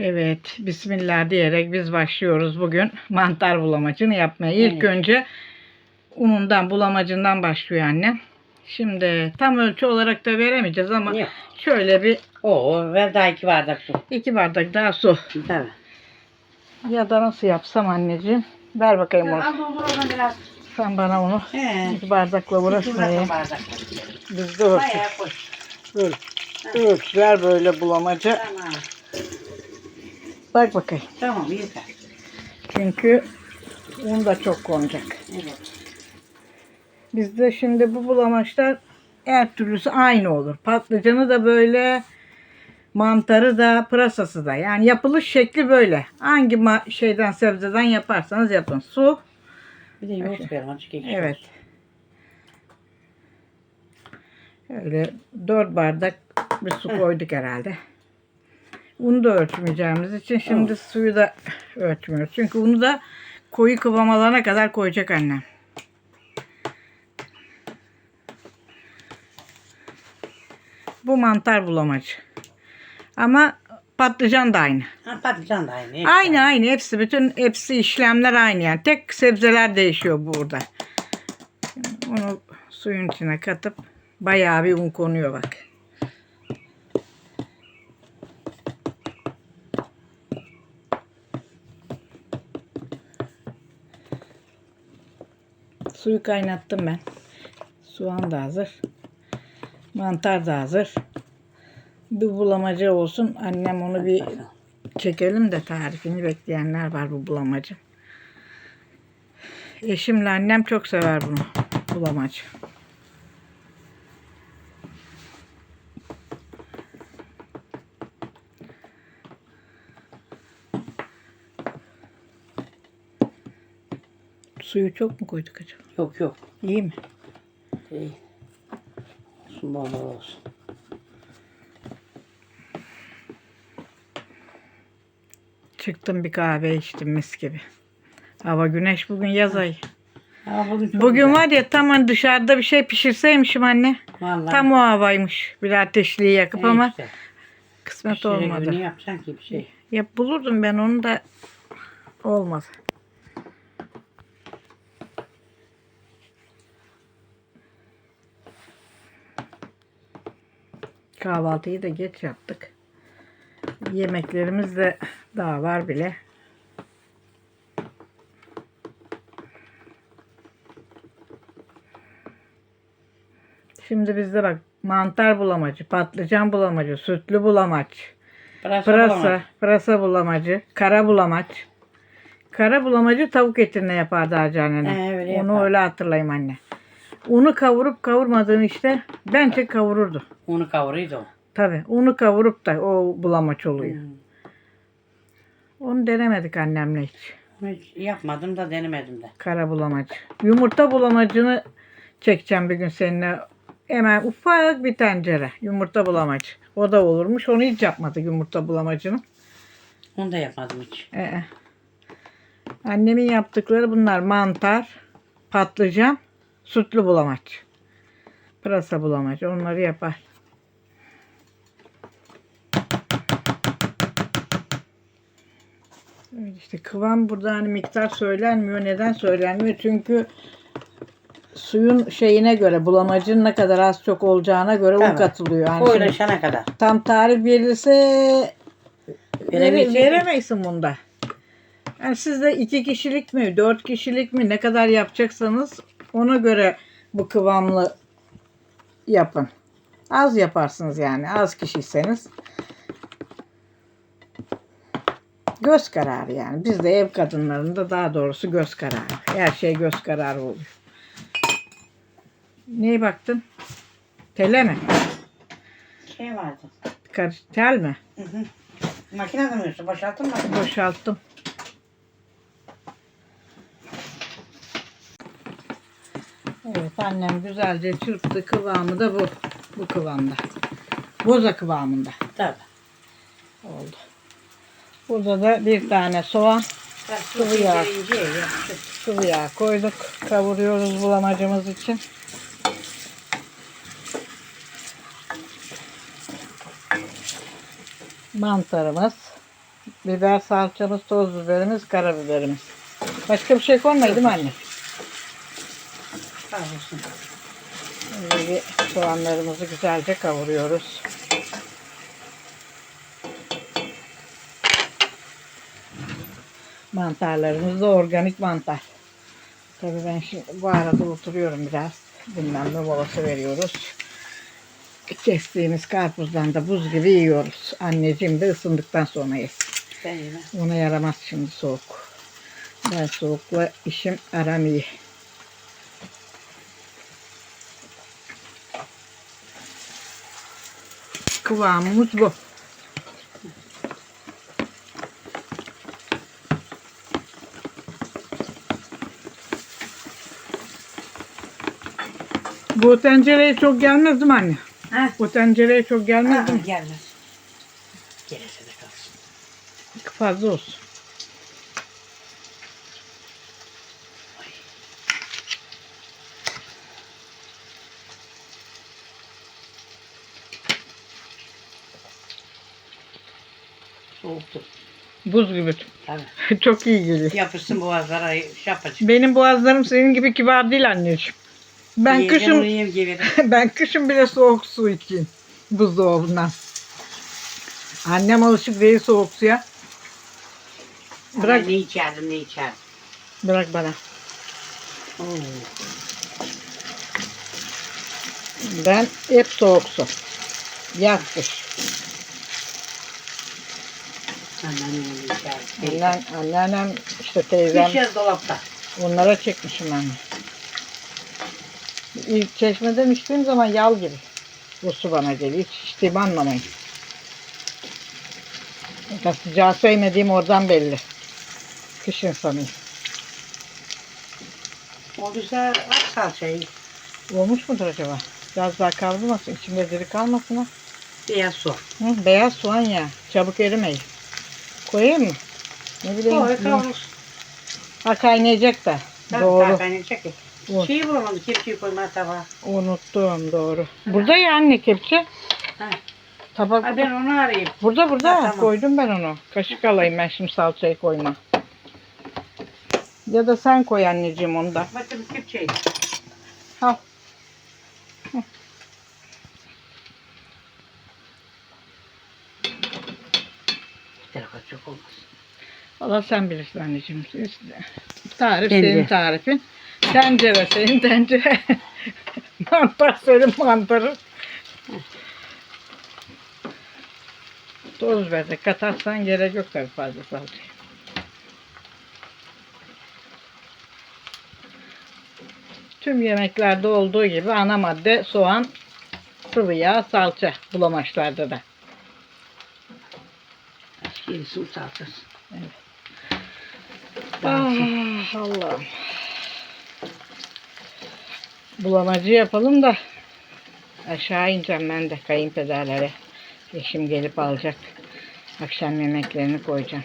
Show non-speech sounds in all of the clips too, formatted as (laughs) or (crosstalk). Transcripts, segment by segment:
Evet, Bismillah diyerek biz başlıyoruz bugün mantar bulamacını yapmaya. İlk Evet. önce unundan, bulamacından başlıyor annem. Şimdi tam ölçü olarak da veremeyeceğiz ama Yok. şöyle bir Oo ver daha iki bardak su. iki bardak daha su. Tabii. Ya da nasıl yapsam anneciğim? Ver bakayım onu. Al biraz. Sen bana onu He. iki bardakla uğraşmayın. Biz de ölçü. Bayağı koy. Öl. Ölçüler böyle bulamacı. Tamam. Bak bakayım. Tamam yeter. Çünkü un da çok konacak. Evet. Bizde şimdi bu bulamaçlar her türlüsü aynı olur. Patlıcanı da böyle, mantarı da, pırasası da. Yani yapılış şekli böyle. Hangi şeyden sebzeden yaparsanız yapın. Su, Bir de yoğurt verim azıcık ekşi. evet. Öyle 4 bardak bir su koyduk herhalde. Unu da ölçmeyeceğimiz için şimdi suyu da ölçmüyoruz. Çünkü unu da koyu kıvamalarına kadar koyacak annem. Bu mantar bulamacı. Ama patlıcan da aynı. Ha patlıcan da aynı. hepsi Aynı aynı hepsi bütün hepsi işlemler aynı yani. Tek sebzeler değişiyor burada. Onu suyun içine katıp bayağı bir un konuyor bak. Suyu kaynattım ben. Soğan da hazır. Mantar da hazır. Bir bulamacı olsun. Annem onu bir çekelim de tarifini bekleyenler var bu bulamacı. Eşimle annem çok sever bunu. Bulamacı. Suyu çok mu koyduk acaba? Yok yok. İyi mi? Değil. Olsun bol olsun. Çıktım bir kahve içtim mis gibi. Hava güneş bugün yaz ayı. Ha, bugün Bugün var ya tam hani dışarıda bir şey pişirseymişim anne. Vallahi. Tam o havaymış. Bir ateşliği yakıp Ne ama işte. kısmet Şey, olmadı. Ne yapacaksın ki bir şey? Ya bulurdum ben onu da olmadı. Kahvaltıyı da geç yaptık. Yemeklerimiz de daha var bile. Şimdi bizde bak mantar bulamacı, patlıcan bulamacı, sütlü bulamaç, Pırasa, Pırasa, bulamadım. pırasa bulamacı, kara bulamaç. Kara bulamacı tavuk etine yapardı Hacı annene. He, öyle Onu yapar. öyle hatırlayayım anne. Unu kavurup kavurmadığını işte bence kavururdu. Unu kavuruydu o. Tabi unu kavurup da o bulamaç oluyor. Hmm. Onu denemedik annemle hiç. Hiç yapmadım da denemedim de. Kara bulamacı. Yumurta bulamacını çekeceğim bir gün seninle. Hemen ufak bir tencere yumurta bulamacı. O da olurmuş. Onu hiç yapmadık yumurta bulamacını. Onu da yapmadım hiç. Ee, annemin yaptıkları bunlar mantar, patlıcan, sütlü bulamaç. Pırasa bulamaç. Onları yapar. Evet işte kıvam burada hani miktar söylenmiyor. Neden söylenmiyor? Çünkü suyun şeyine göre bulamacın ne kadar az çok olacağına göre un Tabii. katılıyor. Yani şimdi Koyulaşana kadar. tam tarif verilse Vere, bunda. Yani siz de iki kişilik mi, dört kişilik mi ne kadar yapacaksanız ona göre bu kıvamlı yapın. Az yaparsınız yani az kişiyseniz. Göz kararı yani. Biz de ev kadınlarında daha doğrusu göz kararı. Her şey göz kararı oluyor. Neye baktın? Tele mi? Şey vardı. Kar tel mi? Hı hı. Makinede mi yoksa boşalttın mı? Boşalttım. Evet annem güzelce çırptı. Kıvamı da bu. Bu kıvamda. Boza kıvamında Tabii. oldu. Burada da bir tane soğan, Sıvı yağ. sıvı yağ koyduk. Kavuruyoruz bulamacımız için. Mantarımız. Biber salçamız, toz biberimiz, karabiberimiz. Başka bir şey koymaydı değil mi anne? Olsun. Böyle bir soğanlarımızı güzelce kavuruyoruz. Mantarlarımız da organik mantar. Tabii ben şimdi bu arada oturuyorum biraz. Dinlenme molası veriyoruz. Kestiğimiz karpuzdan da buz gibi yiyoruz. Anneciğim de ısındıktan sonra yesin. Ona yaramaz şimdi soğuk. Ben soğukla işim aram iyi. Kıvamımız bu. Bu tencereye çok gelmez değil mi anne? Ha? Bu tencereye çok gelmez Aa, gelmez. Gelirse de kalsın. Fazla olsun. Buz gibi. Tabii. (laughs) çok iyi geliyor. Yapışsın boğazlara şey yapacak. Benim boğazlarım senin gibi kibar değil anneciğim. Ben Yiyeceğim, kışın (laughs) ben kışın bile soğuk su içeyim buzdolabından. Annem alışık değil soğuk suya. Bırak Bırak. Ne içerdim ne içerdim. bırak bana. Oo. Ben hep soğuk su. Yaz kış. Anneannem içerdim. Annen, anneannem işte teyzem Bir şey dolapta. onlara çekmişim anne. İlk çeşmeden içtiğim zaman yal gibi. Bu su bana geliyor. Hiç içtiğimi anlamayın. Sıcağı sevmediğim oradan belli. Kış insanıyım. O güzel at salçayı. Olmuş mudur acaba? Biraz daha kavrulmasın. içinde diri kalmasın ha. Beyaz su. Hı, beyaz soğan ya. Çabuk erimeyin. Koyayım mı? Ne bileyim. Koy Hı. kavrulsun. Ha kaynayacak da. Tabii, doğru. tabii, kaynayacak ya. Doğru. Şeyi bulamadım. Kepçeyi koyma tabağa. Unuttum doğru. Burada ya anne kepçe. Ha. Tabak Ha, ben onu arayayım. Burada burada Ha, tamam. koydum ben onu. Kaşık alayım ben şimdi salçayı koyma. Ya da sen koy anneciğim onu da. Bakın kepçeyi. Al. Bir olmaz. Valla sen bilirsin anneciğim. Tarif Kendi. senin tarifin. Tencere senin tencere. (laughs) Mantar senin mantarın. Toz de katarsan gerek yok tabii fazla salçaya. Tüm yemeklerde olduğu gibi ana madde soğan, sıvı yağ, salça bulamaçlarda da. Gerisi usaltırsın. Ah Allah'ım. Bulamacı yapalım da aşağı ineceğim ben de kayınpederlere. Eşim gelip alacak. Akşam yemeklerini koyacağım.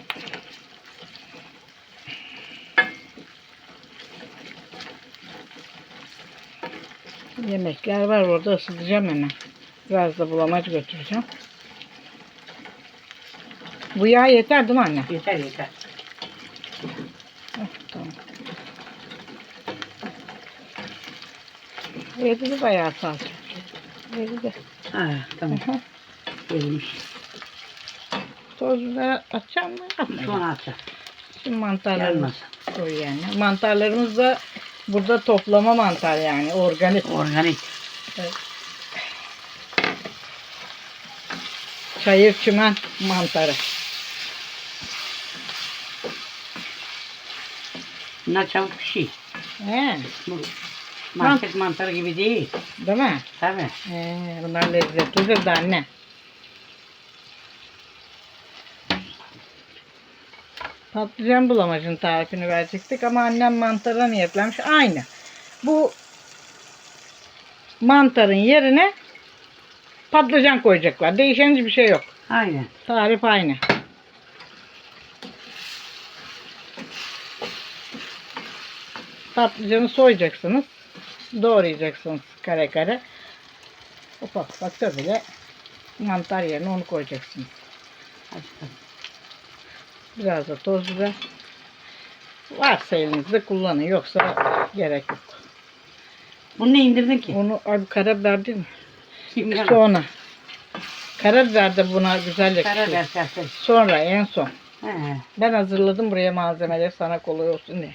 Yemekler var orada ısıtacağım hemen. Biraz da bulamacı götüreceğim. Bu yağ yeter değil mi anne? Yeter yeter. Heh, tamam. Yedi bayağı. Yedi de. Ha tamam. Gelmiş. Toz biber atacağım mı? Atmayayım. Sonra atacağım. Şimdi mantarlarımız koy yani. Mantarlarımız da burada toplama mantar yani. Organik. Organik. Çayır çimen mantarı. Bunlar çabuk pişiyor. He, Bu market mantarı gibi değil. değil mi? Tabii. He, bunlar lezzetlidir de anne. Patlıcan bulamacın tarifini verecektik ama annem mantara niyetlenmiş. Aynı. Bu mantarın yerine patlıcan koyacaklar. Değişen hiçbir şey yok. Aynen. Tarif aynı. Patlıcanı soyacaksınız. Doğrayacaksınız kare kare. Ufak ufak da bile mantar yerine onu koyacaksınız. Biraz da toz biber. Varsa elinizde kullanın. Yoksa gerek yok. Bunu ne indirdin ki? Onu abi karabiber değil mi? Bilmiyorum. Sonra. Karabiber de buna güzel yakışıyor. Karabiber serpil. Sonra en son. He. Ben hazırladım buraya malzemeleri sana kolay olsun diye.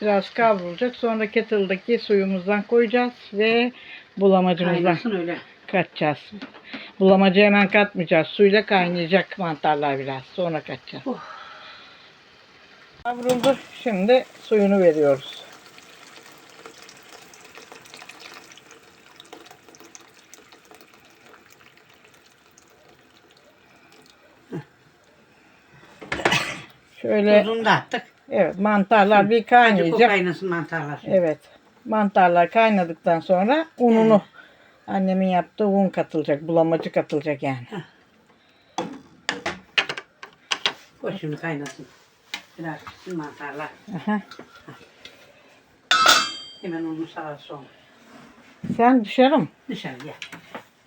Biraz kavrulacak. Sonra kettle'daki suyumuzdan koyacağız ve bulamacımızdan Kaynasın öyle. katacağız. Bulamacı hemen katmayacağız. Suyla kaynayacak mantarlar biraz. Sonra katacağız. Oh. Kavruldu. Şimdi suyunu veriyoruz. Şöyle Tuzunu da attık. Evet mantarlar bir Azıcık o kaynayacak. kaynasın mantarlar. Evet. Mantarlar kaynadıktan sonra ununu annemin yaptığı un katılacak. Bulamacı katılacak yani. Koy şimdi kaynasın. Biraz pişsin mantarlar. Aha. Hemen onu sağa sonra. Sen dışarı mı? Dışarı gel.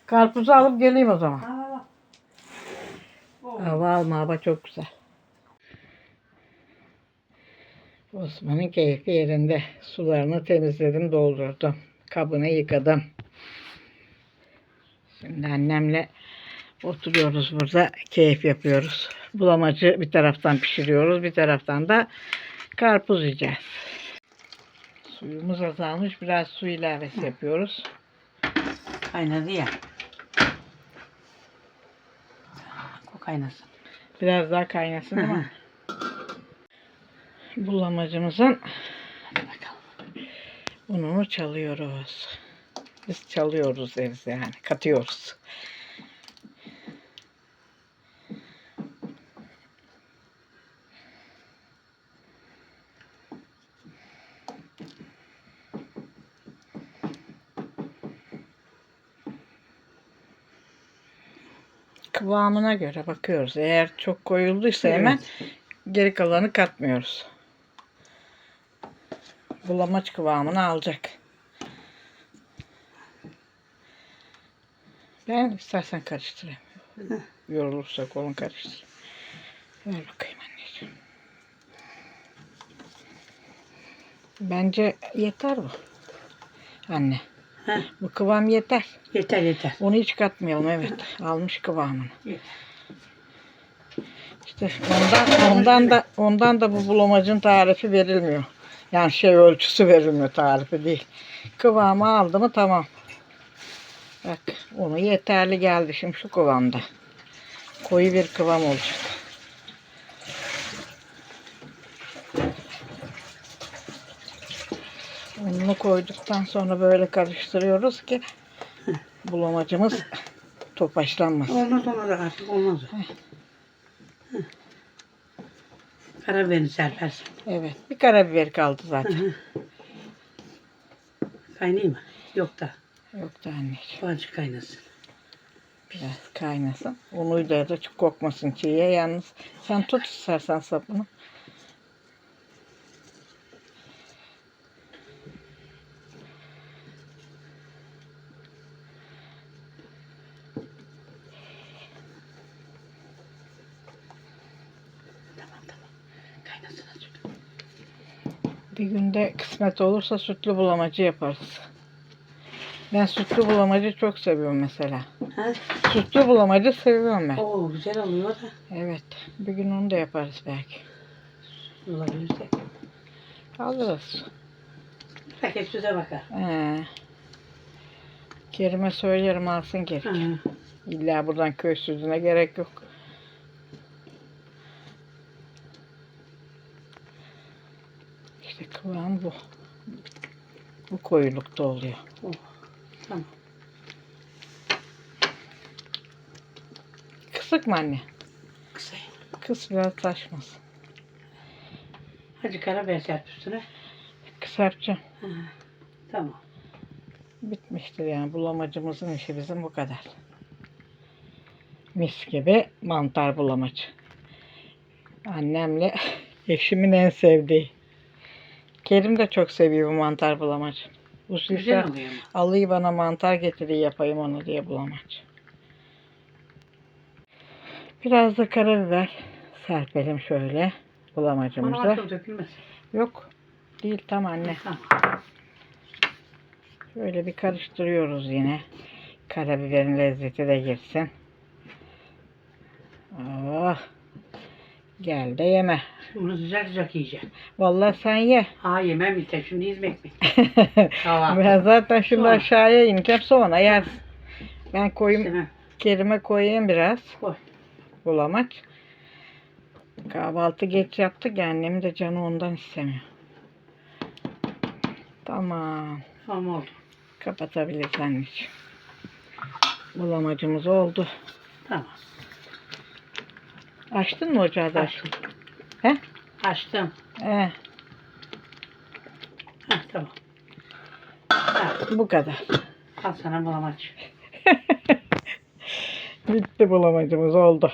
Karpuzu alıp geleyim o zaman. Al al al. Oh. Hava alma hava çok güzel. Osman'ın keyfi yerinde. Sularını temizledim, doldurdum. Kabını yıkadım. Şimdi annemle oturuyoruz burada. Keyif yapıyoruz. Bulamacı bir taraftan pişiriyoruz. Bir taraftan da karpuz yiyeceğiz. Suyumuz azalmış. Biraz su ilavesi yapıyoruz. Kaynadı ya. O kaynasın. Biraz daha kaynasın ama. Bulamacımızın ununu çalıyoruz. Biz çalıyoruz deriz yani. Katıyoruz. Kıvamına göre bakıyoruz. Eğer çok koyulduysa hemen geri kalanı katmıyoruz. Bulamaç kıvamını alacak. Ben istersen karıştırayım. Yorulursa kolun karıştır. Ver bakayım anneciğim. Bence yeter bu. Anne. Heh. Bu kıvam yeter. Yeter yeter. Onu hiç katmayalım evet. Almış kıvamını. Yeter. İşte ondan, ondan da ondan da bu bulamacın tarifi verilmiyor. Yani şey ölçüsü verilmiyor tarifi değil. Kıvamı aldı mı tamam. Bak onu yeterli geldi şimdi şu kıvamda. Koyu bir kıvam olacak. Ununu koyduktan sonra böyle karıştırıyoruz ki bulamacımız topaçlanmasın. Olmaz olmaz artık olmaz. Heh. Karabiberini serpersin. Evet. Bir karabiber kaldı zaten. Kaynayayım mı? Yok da. Yok da anneciğim. Bu azıcık kaynasın. Biraz kaynasın. Unu da çok kokmasın çiğye. Yalnız sen tut istersen sapını. Günde kısmet olursa sütlü bulamacı yaparız. Ben sütlü bulamacı çok seviyorum mesela. Ha? Sütlü bulamacı seviyorum ben. Oo güzel oluyor da. Evet. Bir gün onu da yaparız belki. Olabilirse. Alırız. Paket süze bakar. Ee, Kerim'e söylerim alsın geri. Ha. İlla buradan köy sütüne gerek yok. İşte kıvam bu. Bu koyulukta oluyor. Oh. Tamam. Kısık mı anne? Kısayım. Kıs biraz taşmasın. Hadi karabiber serp üstüne. Kısartacağım. Ha. Tamam. Bitmiştir yani. Bulamacımızın işi bizim bu kadar. Mis gibi mantar bulamacı. Annemle (laughs) eşimin en sevdiği. Kerim de çok seviyor bu mantar bulamacı. Bu Güzel sefer oluyor ama. alayım bana mantar getireyim yapayım onu diye bulamacı. Biraz da karabiber serpelim şöyle Bana bulamacımıza. açıl dökülmez. Yok değil tam anne. Şöyle bir karıştırıyoruz yine. Karabiberin lezzeti de girsin. Oh. Gel de yeme. Bunu sıcak sıcak yiyeceğim. Vallahi sen ye. Ha yemem işte. Şimdi yiyeyim mi? Kahvaltı. ben zaten şimdi Sonra. aşağıya ineceğim sonra yersin. Ben koyayım, İstemem. kerime koyayım biraz. Koy. Bulamaç. Kahvaltı geç yaptık ya annemin de canı ondan istemiyor. Tamam. Tamam oldu. Kapatabiliriz anneciğim. Bulamacımız oldu. Tamam. Açtın mı ocağı da? Açtım. He? Açtım. He, Heh, tamam. Ha, bu kadar. al sana bulamaç. (laughs) Bitti bulamacımız oldu.